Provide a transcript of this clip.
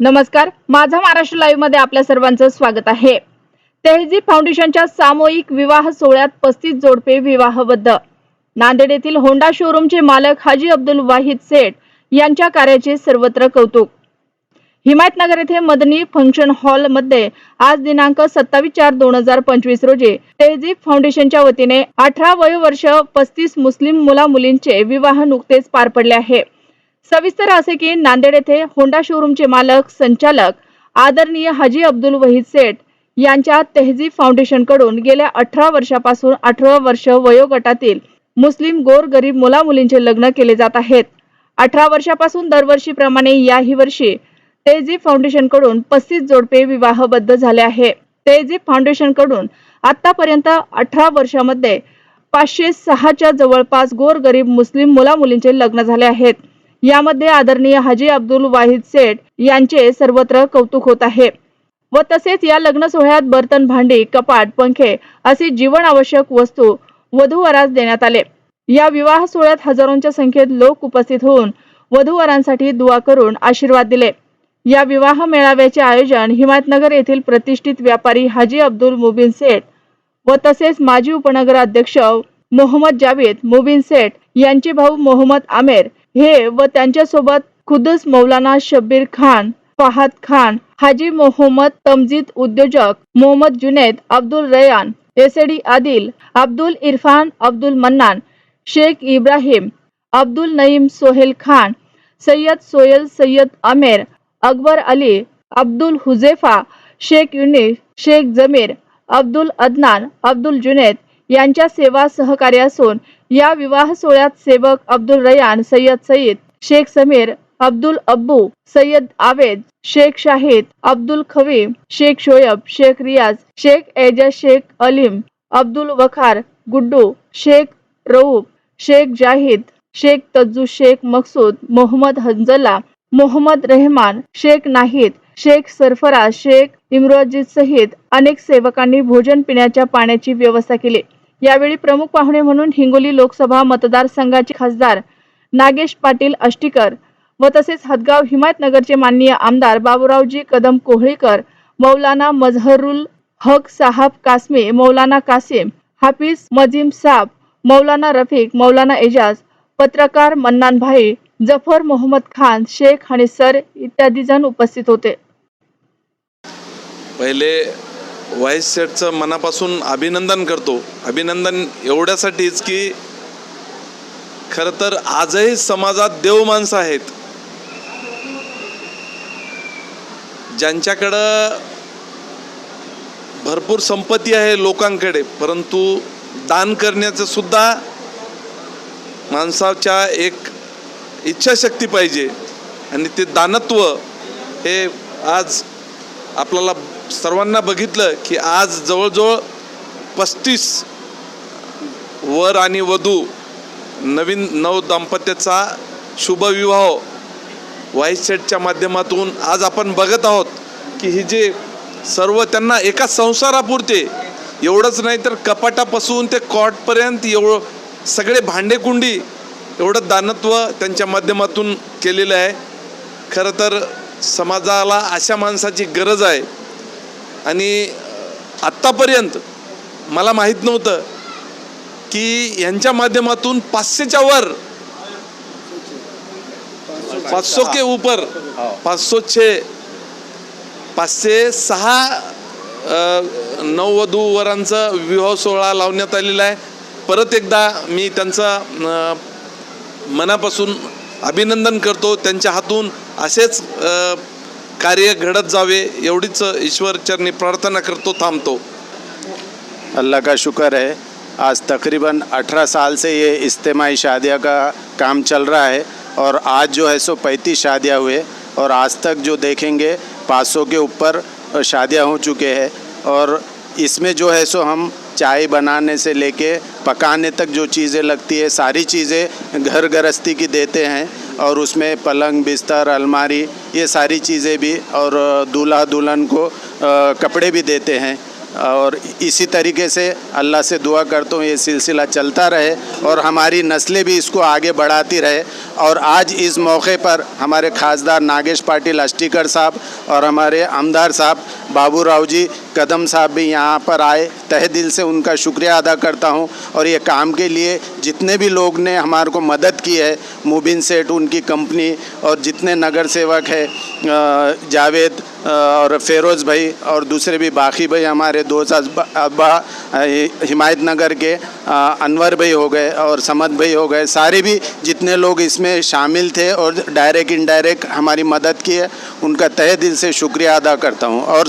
नमस्कार माझा महाराष्ट्र लाईव्हमध्ये आपल्या सर्वांचं स्वागत आहे. तेहजी फाउंडेशनच्या सामूहिक विवाह सोहळ्यात पस्तीस जोडपे विवाहबद्ध. नांदेड येथील होंडा शोरूमचे मालक हाजी अब्दुल वाहिद सेठ यांच्या कार्याचे सर्वत्र कौतुक. हिमायतनगर येथे मदनी फंक्शन हॉलमध्ये आज दिनांक सत्तावीस चार दोन हजार पंचवीस रोजी तेहजीब फाउंडेशनच्या वतीने अठरा वयोवर्ष पस्तीस मुस्लिम मुला मुलींचे विवाह नुकतेच पार पडले आहे. सविस्तर असे की नांदेड येथे होंडा शोरूमचे मालक संचालक आदरणीय हाजी अब्दुल वहीद सेठ यांच्या तेहजीब फाउंडेशनकडून गेल्या अठरा वर्षापासून अठरा वर्ष वयोगटातील मुस्लिम गोर गरीब मुला मुलींचे लग्न केले जात आहेत. अठरा वर्षापासून दरवर्षीप्रमाणे याही वर्षी तेहजीब फाउंडेशनकडून पस्तीस जोडपे विवाहबद्ध झाले आहे. तेहजीब फाउंडेशनकडून आतापर्यंत अठरा वर्षामध्ये पाचशे सहाच्या जवळपास गोर गरीब मुस्लिम मुला मुलींचे लग्न झाले आहेत. यामध्ये आदरणीय हाजी अब्दुल वाहिद सेठ यांचे सर्वत्र कौतुक होत आहे. व तसेच या लग्न सोहळ्यात बर्तन भांडी कपाट पंखे अशी जीवन आवश्यक वस्तू वधूवरास देण्यात आले. या विवाह सोहळ्यात हजारोंच्या संख्येत लोक उपस्थित होऊन वधूवरांसाठी दुवा करून आशीर्वाद दिले. या विवाह मेळाव्याचे आयोजन हिमायतनगर येथील प्रतिष्ठित व्यापारी हाजी अब्दुल मुबिन सेठ व तसेच माजी उपनगर अध्यक्ष मोहम्मद जावेद मुबिन सेठ यांचे भाऊ मोहम्मद आमेर हे व त्यांच्यासोबत खुदस मौलाना शब्बीर खान फहाद खान हाजी मोहम्मद तमजीद उद्योजक मोहम्मद जुनेद अब्दुल रयान एसडी आदिल अब्दुल इरफान अब्दुल मन्नान शेख इब्राहिम अब्दुल नईम सोहेल खान सय्यद सोयल सय्यद अमेर अकबर अली अब्दुल हुजेफा शेख युनिस शेख जमीर अब्दुल अदनान अब्दुल जुनेद यांच्या सेवा सहकार्य असून या विवाह सोहळ्यात सेवक अब्दुल रयान सय्यद सईद शेख समीर अब्दुल अब्बू सय्यद आवेद शेख शाहिद अब्दुल खवीम शेख शोयब शेख रियाज शेख एजाज शेख अलीम अब्दुल वखार गुड्डू शेख रऊफ शेख जाहिद शेख तज्जू शेख मकसूद मोहम्मद हंजला मोहम्मद रेहमान शेख नाहिद शेख सरफराज शेख इम्रोजीद सहित अनेक सेवकांनी भोजन पिण्याच्या पाण्याची व्यवस्था केली. यावेळी प्रमुख पाहुणे म्हणून हिंगोली लोकसभा मतदारसंघाचे खासदार नागेश पाटील अष्टीकर व तसेच हदगाव हिमायतनगरचे माननीय आमदार बाबूरावजी कदम कोहळीकर मौलाना मजहरुल हक साहब कासमे मौलाना कासिम हाफिज मजीम साब मौलाना रफिक मौलाना एजाज पत्रकार मन्नान भाई जफर मोहम्मद खान शेख आणि सर इत्यादी जण उपस्थित होते. पहिले व्हाईस सेटचं मनापासून अभिनंदन करतो. अभिनंदन एवढ्यासाठीच की खरं तर आजही समाजात देव माणसं आहेत. ज्यांच्याकडं भरपूर संपत्ती आहे लोकांकडे परंतु दान करण्याचं सुद्धा माणसाच्या एक इच्छाशक्ती पाहिजे. आणि ते दानत्व हे आज आपल्याला सर्वांना बघितलं की आज जवळजवळ पस्तीस वर आणि वधू नवीन नव दाम्पत्याचा शुभविवाह व्हाईस सेटच्या माध्यमातून आज आपण बघत आहोत की ही जे सर्व त्यांना एका संसारापुरते एवढंच नाही तर कपाटापासून ते कॉटपर्यंत एवढं सगळे भांडेकुंडी एवढं दानत्व त्यांच्या माध्यमातून केलेलं आहे. खरं तर समाजाला अशा माणसाची गरज आहे. आणि आत्तापर्यंत मला माहीत नव्हतं की यांच्या माध्यमातून पाचशेच्या वर पाचशो के ऊपर पाचसो छे पाचशे सहा नववधू वरांचा विवाह सोहळा लावण्यात आलेला आहे. परत एकदा मी त्यांचा मनापासून अभिनंदन करतो. त्यांच्या हातून असेच कार्य घडत जावे एवढीच ईश्वरचरणी प्रार्थना करतो थांबतो. अल्लाह का शुक्र है आज तकरीबन 18 साल से ये इज्तमाही शादियाँ का काम चल रहा है और आज जो है सो 35 शादियाँ हुए और आज तक जो देखेंगे 500 के ऊपर शादियाँ हो चुके हैं और इसमें जो है सो हम चाय बनाने से लेके पकाने तक जो चीज़ें लगती है, सारी चीज़ें घर गृहस्थी की देते हैं और उसमें पलंग, बिस्तर, अलमारी, ये सारी चीज़ें भी और दूल्हा दुल्हन को कपड़े भी देते हैं। और इसी तरीके से अल्लाह से दुआ करता हूँ, ये सिलसिला चलता रहे और हमारी नस्लें भी इसको आगे बढ़ाती रहे। और आज इस मौके पर हमारे खासदार नागेश पाटिल अष्टीकर साहब और हमारे आमदार साहब बाबू राव जी कदम साहब भी यहाँ पर आए। तह दिल से उनका शुक्रिया अदा करता हूँ और ये काम के लिए जितने भी लोग ने हमारे को मदद की है, मुबिन सेठ, उनकी कंपनी और जितने नगर सेवक है जावेद और फेरोज़ भाई और दूसरे भी बाकी भाई हमारे दोस्त अब्बा हिमायत नगर के अनवर भाई हो गए और समद भाई हो गए। सारे भी जितने लोग इसमें शामिल थे और डायरेक्ट, इनडायरेक्ट हमारी मदद की है, उनका तहे दिल से शुक्रिया अदा करता हूँ। और